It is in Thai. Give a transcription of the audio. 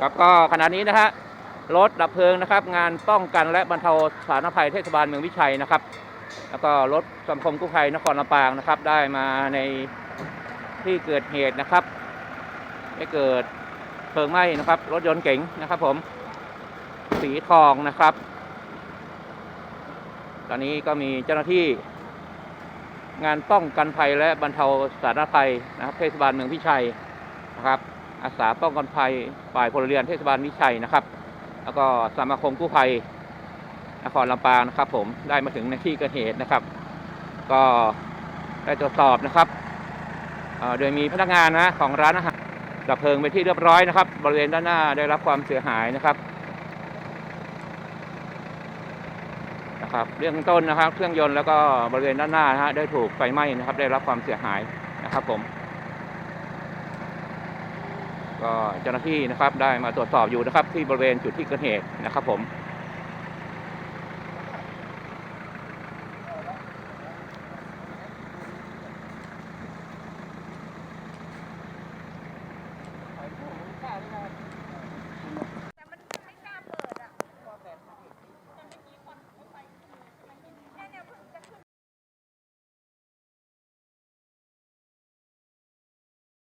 ครับก็ขณะนี้นะฮะรถดับเพลิงนะครับ งานป้องกันและบรรเทาสาธารณภัยเทศบาลเมืองวิชัยนะครับ แล้วก็รถสังคมกู้ภัยนครลำปางนะครับ ได้มาในที่เกิดเหตุนะครับได้เกิดเพลิงไหม้นะครับ รถยนต์เก๋งนะครับ ผมสีทองนะครับ ตอนนี้ก็มีเจ้าหน้าที่ งานป้องกันภัยและบรรเทาสาธารณภัยนะครับเทศบาลเมืองพิชัยนะครับ อาสาป้องกันภัยฝ่ายพลเรือนเทศบาลพิชัยนะครับ แล้วก็สมาคมกู้ภัยนครลำปางนะครับ ผมได้มาถึงในที่เกิดเหตุนะครับ ก็ได้ตรวจสอบนะครับโดยมีพนักงานนะของร้านอาหารดับเพลิงไปที่เรียบร้อยนะครับ บริเวณด้านหน้าได้รับความเสียหายนะครับนะครับเรื่องต้นนะครับ เครื่องยนต์แล้วก็บริเวณด้านหน้านะฮะได้ถูกไฟไหม้นะครับ ได้รับความเสียหายนะครับผม ก็เจ้าหน้าที่นะครับได้มาตรวจสอบอยู่นะครับที่บริเวณจุดที่เกิดเหตุนะครับผม